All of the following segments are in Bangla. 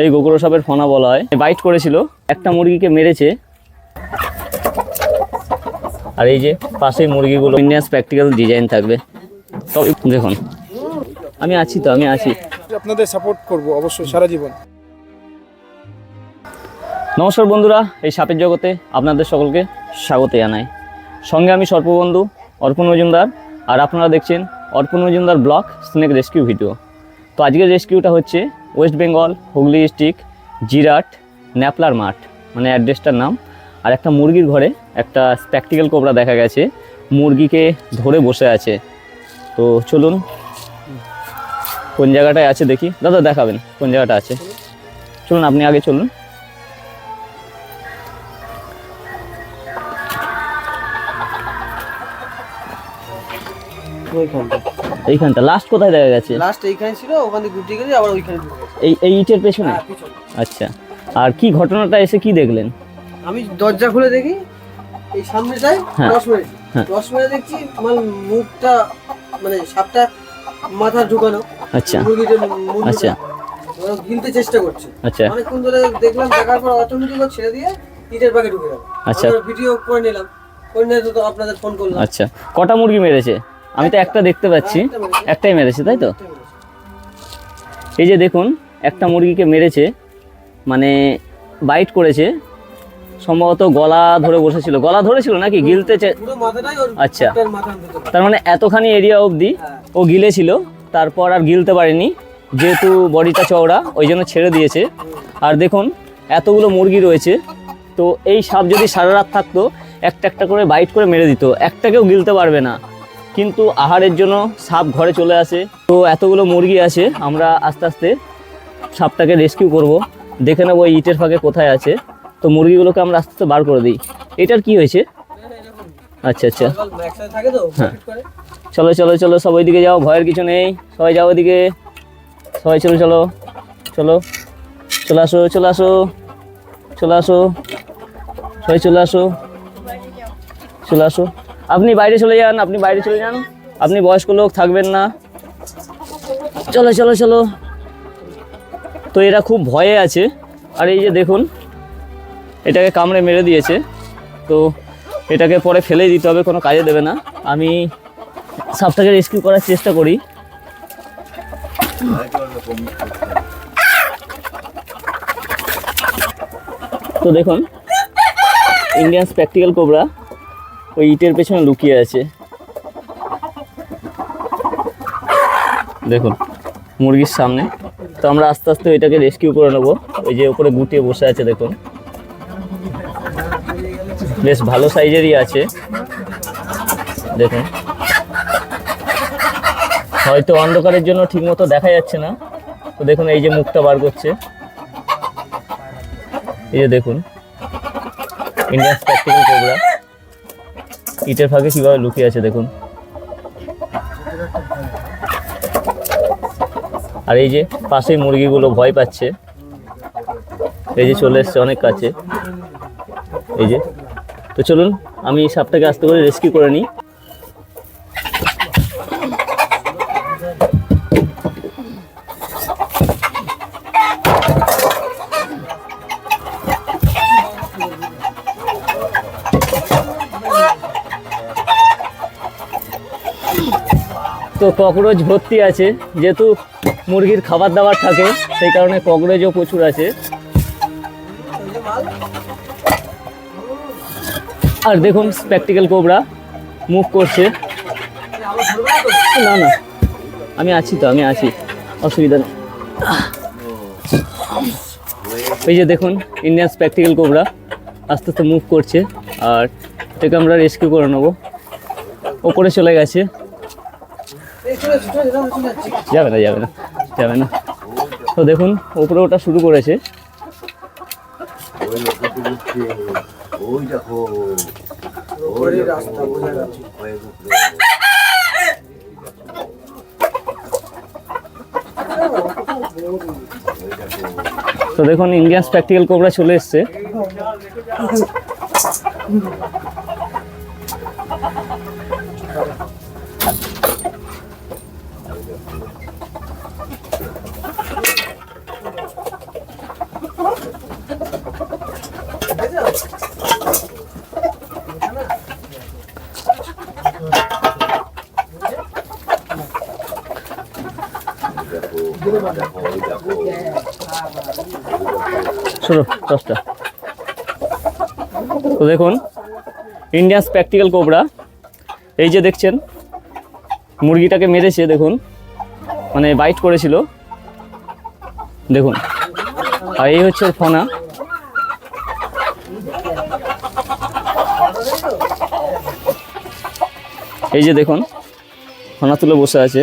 এই গোকুল সাপের ফনা বলা হয়। বাইট করেছিল একটা মুরগিকে মেরেছে। আর এই যে পাশেই মুরগিগুলো ইন্ডিয়ান প্র্যাকটিক্যাল ডিজাইন থাকবে। তবে দেখুন। আমি আছি তো আমি আছি। আপনাদের সাপোর্ট করব অবশ্যই সারা জীবন। নমস্কার বন্ধুরা এই সাপের জগতে আপনাদের সকলকে স্বাগত জানাই। সঙ্গে আমি সর্পবন্ধু অর্পণ মজুমদার আর আপনারা দেখছেন Arpan Majumdar block snake rescue video. তো আজকের রেস্কিউটা হচ্ছে ওয়েস্ট বেঙ্গল হুগলি ডিস্ট্রিক্ট জিরাট ন্যাপলার মাঠ মানে অ্যাড্রেসটার নাম। আর একটা মুরগির ঘরে একটা স্প্যাকটিক্যাল কোবরা দেখা গেছে মুরগিকে ধরে বসে আছে। তো চলুন কোন জায়গাটায় আছে দেখি। দাদা দেখাবেন কোন জায়গাটা আছে। চলুন আপনি আগে চলুন। এইখানটা লাস্ট কোথায় দেখা গেছে? লাস্ট এইখানে ছিল ওখান গুটি গেছে আবার ওইখানে। এই এই ইটের পেছনে? হ্যাঁ, আচ্ছা। আর কি ঘটনাটা এসে কি দেখলেন? আমি দরজা খুলে দেখি এই সামনেটায় হ্যাঁ। দশ মিনিট হ্যাঁ। দশ মিনিট দেখছি আমার মুখটা মানে সাপটা মাথা ঢুকানো আচ্ছা। আচ্ছা। গিলতে চেষ্টা করছে। আচ্ছা। অনেকক্ষণ ধরে দেখলাম দেখার পর অটোমেটিক ছেড়ে দিয়ে ইটের বাগে ঢুকে গেল। আচ্ছা। ভিডিও করে নিলাম। করে নিয়ে তো আপনাদের ফোন করলাম। আচ্ছা। কটা মুরগি মেরেছে? আমি তো একটা। দেখতে পাচ্ছি। একটাই মেরেছে তাই তো? এই যে দেখুন একটা মুরগিকে মেরেছে মানে বাইট করেছে সম্ভবত গলা ধরে বসেছিল গলা ধরেছিল নাকি গিলতে আচ্ছা। তার মানে এতখানি এরিয়া অবধি। ও গিলেছিল তারপর আর গিলতে পারেনি যেহেতু বডিটা চওড়া ওই জন্য ছেড়ে দিয়েছে আর দেখুন এতগুলো মুরগি রয়েছে তো এই সাপ যদি সারা রাত থাকতো একটা একটা করে বাইট করে মেরে দিত একটাকেও গিলতে পারবে না কিন্তু আহারের জন্য সাপ ঘরে চলে আসে তো এতগুলো মুরগি আছে আমরা আস্তে আস্তে সাপটাকে রেস্কিউ করব। দেখে নেব ওই ইটের ফাঁকে কোথায় আছে। তো মুরগিগুলোকে আমরা আস্তে আস্তে বার করে দিই। এটার কি হয়েছে? আচ্ছা আচ্ছা। হ্যাঁ। চলো চলো চলো, সব ওইদিকে যাও, ভয়ের কিছু নেই। সবাই যাও ওইদিকে। সবাই চলো চলো চলো। চলে আসো চলে আসো চলে আসো। সবাই চলে আসো। চলে আসো। আপনি বাইরে চলে যান, আপনি বাইরে চলে যান। আপনি বয়স্ক লোক, থাকবেন না। চলো চলো চলো। তো এরা খুব ভয়ে আছে। আর এই যে দেখুন, এটাকে কামড়ে মেরে দিয়েছে। তো এটাকে পরে ফেলে দিতে হবে, কোনো কাজে দেবে না। আমি সাপটাকে রেস্কিউ করার চেষ্টা করি। তো দেখুন ইন্ডিয়ান প্র্যাকটিক্যাল কোবরা ওই ইটের পেছনে লুকিয়ে আছে। দেখুন, মুরগির সামনে। তো আমরা আস্তে আস্তে ওইটাকে রেস্কিউ করে নেব। ওই যে ওপরে গুটিয়ে বসে আছে, দেখুন। বেশ ভালো সাইজেরই আছে। দেখুন। হয়তো অন্ধকারের জন্য ঠিকমতো দেখা যাচ্ছে না। তো দেখুন, এই যে মুখটা বার করছে। এই যে দেখুন। ইন্ডিয়ান প্র্যাকটিক্যাল কোবরা ইটের ফাঁকে কীভাবে লুকিয়ে আছে, দেখুন। আর এই যে পাশেই মুরগিগুলো ভয় পাচ্ছে। এই যে চলে এসছে অনেক কাছে। এই যে, তো চলুন, আমি সাপটাকে আস্তে করে রেস্কিউ করে নিই। তো ককরোচ ভর্তি আছে, যেহেতু মুরগির খাবার দাবার থাকে, সেই কারণে ককরোচও প্রচুর আছে। আর দেখুন স্প্যাকটিক্যাল কোবরা মুভ করছে। না না, আমি আছি তো, আমি আছি, অসুবিধা নেই। এই যে দেখুন ইন্ডিয়ান স্প্যাকটিক্যাল কোবরা আস্তে আস্তে মুভ করছে, আর এটাকে আমরা রেস্কিউ করে নেব। ওপরে চলে গেছে এই চলে এসো, চলে এসো, চলে যাচ্ছি। যাবে না যাবে না যাবে না। তো দেখুন, উপরে ওটা শুরু করেছে। তো দেখুন ইন্ডিয়ান প্র্যাকটিক্যাল কোবরা চলে এসছে। সরো দশটা। তো দেখুন ইন্ডিয়ান প্র্যাকটিক্যাল কোবরা এই যে দেখছেন, মুরগিটাকে মেরেছে, দেখুন মানে বাইট করেছিল। দেখুন, আর এই হচ্ছে ওর ফনা। এই যে দেখুন, ফনা তুলে বসে আছে।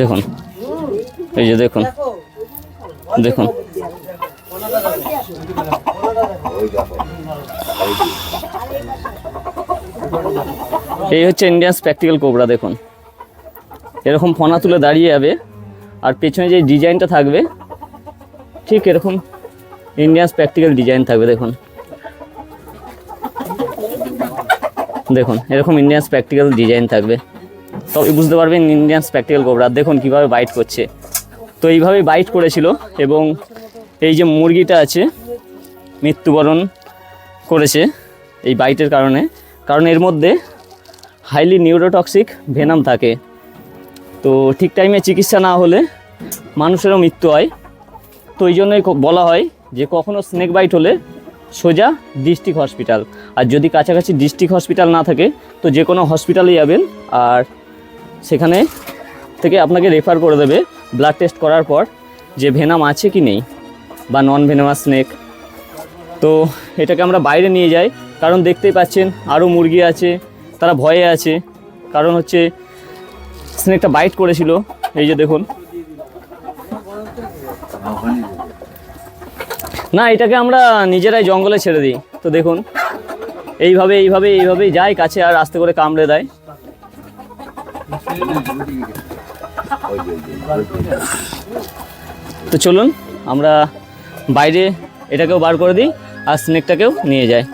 দেখুন। এই যে দেখুন। দেখুন। এই হচ্ছে ইন্ডিয়ান প্র্যাকটিক্যাল কোবরা দেখুন। এরকম ফনা তুলে দাঁড়িয়ে যাবে, আর পেছনে যে ডিজাইনটা থাকবে, ঠিক এরকম ইন্ডিয়ান প্র্যাকটিক্যাল ডিজাইন থাকবে, দেখুন। দেখুন, এরকম ইন্ডিয়ান প্র্যাকটিক্যাল ডিজাইন থাকবে। তবে বুঝতে পারবেন ইন্ডিয়ান প্র্যাকটিক্যাল কোবরা দেখুন কীভাবে বাইট করছে। তো এইভাবেই বাইট করেছিল এবং এই যে মুরগিটা আছে, মৃত্যুবরণ করেছে এই বাইটের কারণে। কারণ এর মধ্যে হাইলি নিউরোটক্সিক ভেনাম থাকে। তো ঠিক টাইমে চিকিৎসা না হলে মানুষেরও মৃত্যু হয়। তো এই জন্যই বলা হয় যে কখনো স্নেক বাইট হলে সোজা ডিস্ট্রিক্ট হসপিটাল আর যদি কাছাকাছি ডিস্ট্রিক্ট হসপিটাল না থাকে, তো যে কোনো হসপিটালে যাবেন। আর সেখানে থেকে আপনাকে রেফার করে দেবে ব্লাড টেস্ট করার পর যে ভেনাম আছে কি নেই বা নন ভেনামাস স্নেক তো এটাকে আমরা বাইরে নিয়ে যাই, কারণ দেখতেই পাচ্ছেন আরও মুরগি আছে, তারা ভয়ে আছে। কারণ হচ্ছে স্নেকটা বাইট করেছিল, এই যে দেখুন। না, এটাকে আমরা নিজেরাই জঙ্গলে ছেড়ে দিই। তো দেখুন, এইভাবে এইভাবে, এইভাবেই যায়, কাছে আর আস্তে করে কামড়ে দেয়। তো চলুন, আমরা বাইরে এটাকেও বার করে দিই, আর স্নেকটাকেও নিয়ে যাই।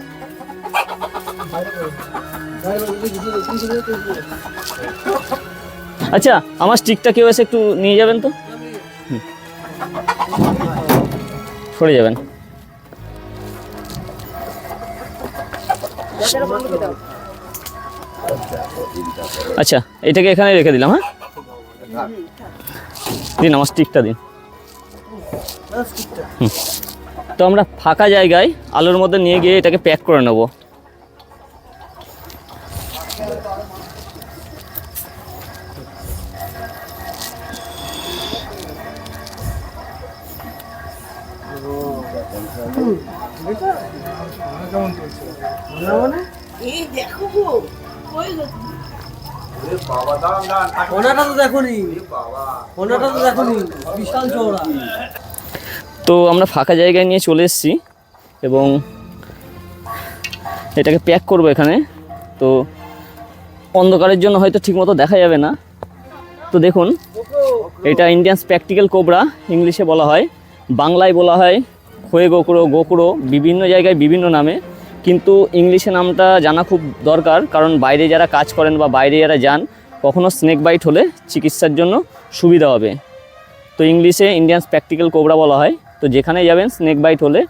আচ্ছা আমার স্টিকটা কেউ এসে একটু নিয়ে যাবেন তো? সরে যাবেন। আচ্ছা এটাকে এখানে রেখে দিলাম হ্যাঁ? দিন, আমার স্টিকটা দিন। তো আমরা ফাঁকা জায়গায় আলোর মধ্যে নিয়ে গিয়ে এটাকে প্যাক করে নেব। তো আমরা ফাঁকা জায়গায় নিয়ে চলে এসেছি এবং এটাকে প্যাক করব এখানে। তো অন্ধকারের জন্য হয়তো ঠিকমতো দেখা যাবে না। তো দেখুন, এটা ইন্ডিয়ান প্র্যাকটিক্যাল কোবরা ইংলিশে বলা হয়, বাংলায় বলা হয়, খয়ে গোকুড়ো গোকুড়ো বিভিন্ন জায়গায় বিভিন্ন নামে। কিন্তু ইংলিশে নামটা জানা খুব দরকার, কারণ বাইরে যারা কাজ করেন বা বাইরে যারা যান, কখনো স্নেক বাইট হলে চিকিৎসার জন্য সুবিধা হবে। তো ইংলিশে ইন্ডিয়ান প্র্যাকটিক্যাল কোবরা বলা হয়, তো যেখানে যাবেন স্নেক বাইট হলে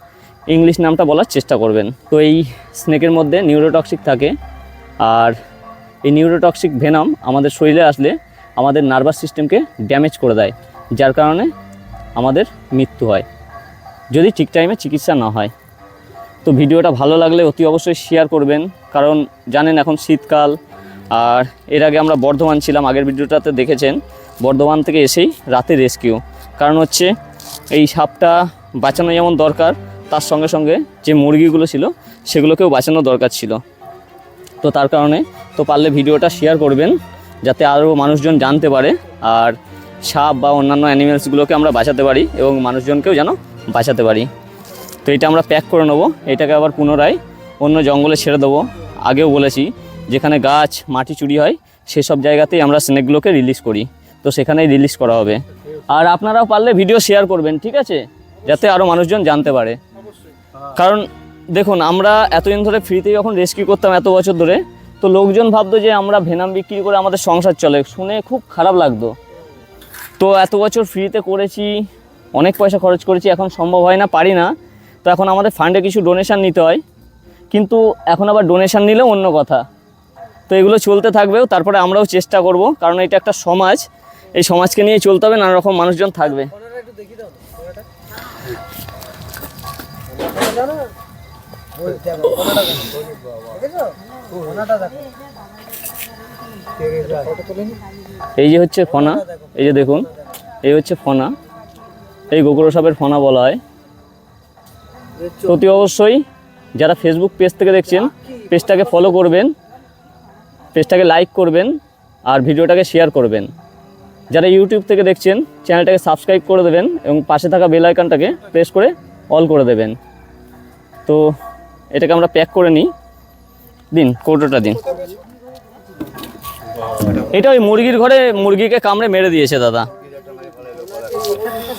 ইংলিশ নামটা বলার চেষ্টা করবেন। তো এই স্নেকের মধ্যে নিউরোটক্সিক থাকে, আর এই নিউরোটক্সিক ভেনাম আমাদের শরীরে আসলে আমাদের নার্ভাস সিস্টেমকে ড্যামেজ করে দেয়, যার কারণে আমাদের মৃত্যু হয়, যদি ঠিক টাইমে চিকিৎসা না হয়। তো ভিডিওটা ভালো লাগলে অতি অবশ্যই শেয়ার করবেন, কারণ জানেন এখন শীতকাল, আর এর আগে আমরা বর্ধমান ছিলাম, আগের ভিডিওটাতে দেখেছেন, বর্ধমান থেকে এসেই রাতে রেস্কিউ কারণ হচ্ছে এই সাপটা বাঁচানো যেমন দরকার, তার সঙ্গে সঙ্গে যে মুরগিগুলো ছিল, সেগুলোকেও বাঁচানো দরকার ছিল। তো তার কারণে, তো পারলে ভিডিওটা শেয়ার করবেন, যাতে আরও মানুষজন জানতে পারে, আর সাপ বা অন্যান্য অ্যানিমেলসগুলোকে আমরা বাঁচাতে পারি, এবং মানুষজনকেও যেন বাঁচাতে পারি। তো এটা আমরা প্যাক করে নেব। এটাকে আবার পুনরায় অন্য জঙ্গলে ছেড়ে দেবো। আগেও বলেছি, যেখানে গাছ, মাটি চুরি হয়, সেসব জায়গাতেই আমরা স্নেকগুলোকে রিলিজ করি। তো সেখানেই রিলিজ করা হবে। আর আপনারাও পারলে ভিডিও শেয়ার করবেন, ঠিক আছে? যাতে আরও মানুষজন জানতে পারে। কারণ, দেখুন, আমরা এতদিন ধরে ফ্রিতে যখন রেস্কিউ করতাম, এত বছর ধরে, তো লোকজন ভাবতো যে আমরা ভেনাম বিক্রি করে আমাদের সংসার চলে। শুনে খুব খারাপ লাগতো। তো এত বছর ফ্রিতে করেছি, অনেক পয়সা খরচ করেছি, এখন সম্ভব হয় না, পারি না। তো এখন আমাদের ফান্ডে কিছু ডোনেশান নিতে হয়। কিন্তু এখন আবার ডোনেশান নিলেও অন্য কথা। তো এগুলো চলতে থাকবেও, তারপরে আমরাও চেষ্টা করব, কারণ এটা একটা সমাজ। এই সমাজকে নিয়ে চলতে হবে নানা রকম মানুষজন থাকবে। এই যে হচ্ছে ফনা, এই যে দেখুন, এই হচ্ছে ফনা। এই গোকুল সাপের ফনা বলা হয়। অতি অবশ্যই যারা ফেসবুক পেজ থেকে দেখছেন পেজটাকে ফলো করবেন পেজটাকে লাইক করবেন, আর ভিডিওটাকে শেয়ার করবেন। যারা ইউটিউব থেকে দেখছেন চ্যানেলটাকে সাবস্ক্রাইব করে দেবেন এবং পাশে থাকা বেল আইকনটাকে প্রেস করে অল করে দেবেন। তো এটাকে আমরা প্যাক করে নিই। দিন, কৌটোটা দিন। এটা ওই মুরগির ঘরে মুরগিকে কামড়ে মেরে দিয়েছে দাদা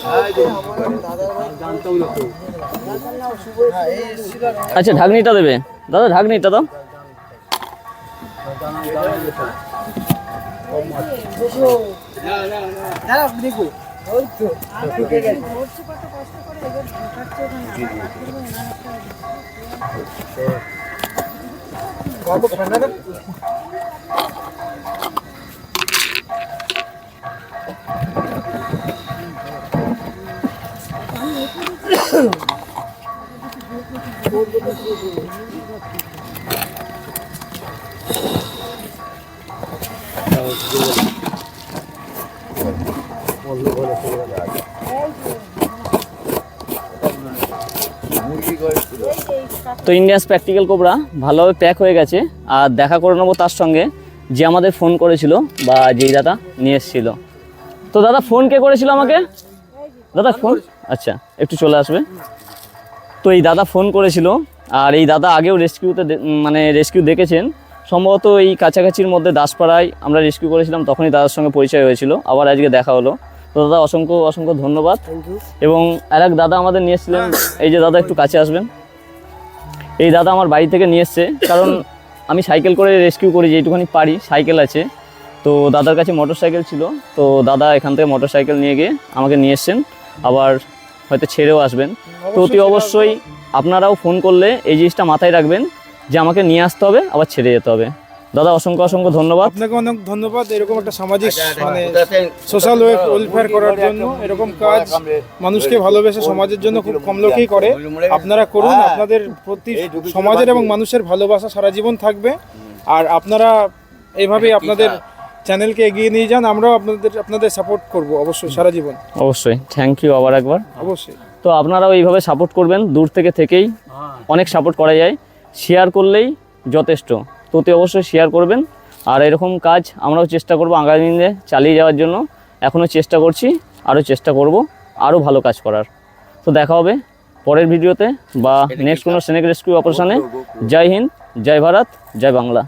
হ্যাঁ এই এসেছিল আর আচ্ছা ঢাকনিটা দেবে দাদা ঢাকনিটা দাও ওই তো ইন্ডিয়াস প্র্যাকটিক্যাল কোবরা ভালোভাবে প্যাক হয়ে গেছে আর দেখা করে নেব তার সঙ্গে যে আমাদের ফোন করেছিল বা যেই দাদা নিয়ে এসেছিল। তো দাদা ফোন কে করেছিল আমাকে? দাদা ফোন আচ্ছা একটু চলে আসবে। তো এই দাদা ফোন করেছিল আর এই দাদা আগেও রেস্কিউতে মানে রেস্কিউ দেখেছেন। সম্ভবত এই কাছাকাছির মধ্যে দাসপাড়ায় আমরা রেস্কিউ করেছিলাম তখনই দাদার সঙ্গে পরিচয় হয়েছিল। আবার আজকে দেখা হলো। তো দাদা অসংখ্য অসংখ্য ধন্যবাদ। এবং আর এক দাদা আমাদের নিয়ে এসেছিলেন এই যে দাদা একটু কাছে আসবেন। এই দাদা আমার বাড়ি থেকে নিয়ে এসছে কারণ আমি সাইকেল করে রেস্কিউ করি যেটুখানি পারি সাইকেল আছে। তো দাদার কাছে মোটর সাইকেল ছিল তো দাদা এখান থেকে মোটর সাইকেল নিয়ে গিয়ে আমাকে নিয়ে এসছেন। আবার হয়তো ছেড়েও আসবেন। তো অতি অবশ্যই আপনারাও ফোন করলে এই জিনিসটা মাথায় রাখবেন যে আমাকে নিয়ে আসতে হবে আবার ছেড়ে যেতে হবে। দাদা অসংখ্য অসংখ্য ধন্যবাদ। আপনাকে অনেক ধন্যবাদ এরকম একটা সামাজিক মানে সোশ্যাল ওয়েলফেয়ার করার জন্য এরকম কাজ মানুষকে ভালোবেসে সমাজের জন্য খুব কম লোকেই করে। আপনারা করুন আপনাদের প্রতি সমাজের এবং মানুষের ভালোবাসা সারা জীবন থাকবে। আর আপনারা এইভাবেই আপনাদের চ্যানেলকে এগিয়ে নিয়ে যান আমরাও আপনাদের আপনাদের সাপোর্ট করব অবশ্যই সারা জীবন। অবশ্যই। থ্যাংক ইউ আবার একবার। অবশ্যই। তো আপনারাও এইভাবে সাপোর্ট করবেন দূর থেকে থেকেই অনেক সাপোর্ট করা যায়। শেয়ার করলেই যথেষ্ট। তো অতি অবশ্যই শেয়ার করবেন। আর এরকম কাজ আমরাও চেষ্টা করব আগামী দিনে চালিয়ে যাওয়ার জন্য। এখনও চেষ্টা করছি আরও চেষ্টা করব আরও ভালো কাজ করার। তো দেখা হবে পরের ভিডিওতে বা নেক্সট কোনো স্নেক রেস্কিউ অপারেশনে জয় হিন্দ জয় ভারত জয় বাংলা।